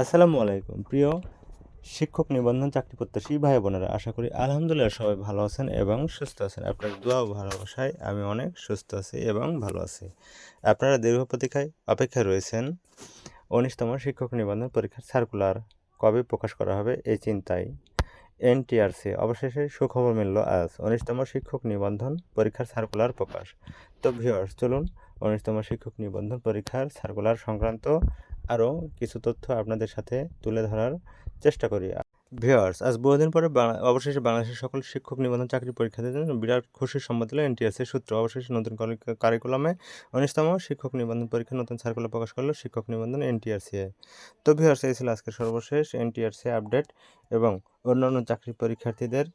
আসসালামু আলাইকুম। প্রিয় শিক্ষক নিবন্ধন চাকরি প্রত্যাশী ভাই বোনেরা, আশা করি আলহামদুলিল্লাহ সবাই ভালো আছেন এবং সুস্থ আছেন। আপনার দোয়া ভালোবাসায় আমি অনেক সুস্থ আছি এবং ভালো আছি। আপনারা দীর্ঘ প্রতীক্ষায় অপেক্ষায় রয়েছেন। উনিশতম শিক্ষক নিবন্ধন পরীক্ষার সার্কুলার কবে প্রকাশ করা হবে এই চিন্তায় এনটিআরসি। অবশেষে সুখবর মিলল আজ। উনিশতম শিক্ষক নিবন্ধন পরীক্ষার সার্কুলার প্রকাশ। তো ভিউয়ার্স চলুন উনিশতম শিক্ষক নিবন্ধন পরীক্ষার সার্কুলার সংক্রান্ত আরও কিছু তথ্য আপনাদের সাথে তুলে ধরার চেষ্টা করি। ভিওয়ার্স আজ বহুদিন পরে অবশেষে বাংলাদেশের সকল শিক্ষক নিবন্ধন চাকরি পরীক্ষার্থীদের জন্য বিরাট খুশির সম্মত দিল এনটিএসের সূত্র অবশেষে নতুন কারি- কারিকুলামে উনিশতম শিক্ষক নিবন্ধন পরীক্ষা নতুন সার্কুলার প্রকাশ করল শিক্ষক নিবন্ধন এনটিআরসিএ তো ভিওয়ার্স এই ছিল আজকের সর্বশেষ এনটিআরসি আপডেট এবং অন্যান্য চাকরি পরীক্ষার্থীদের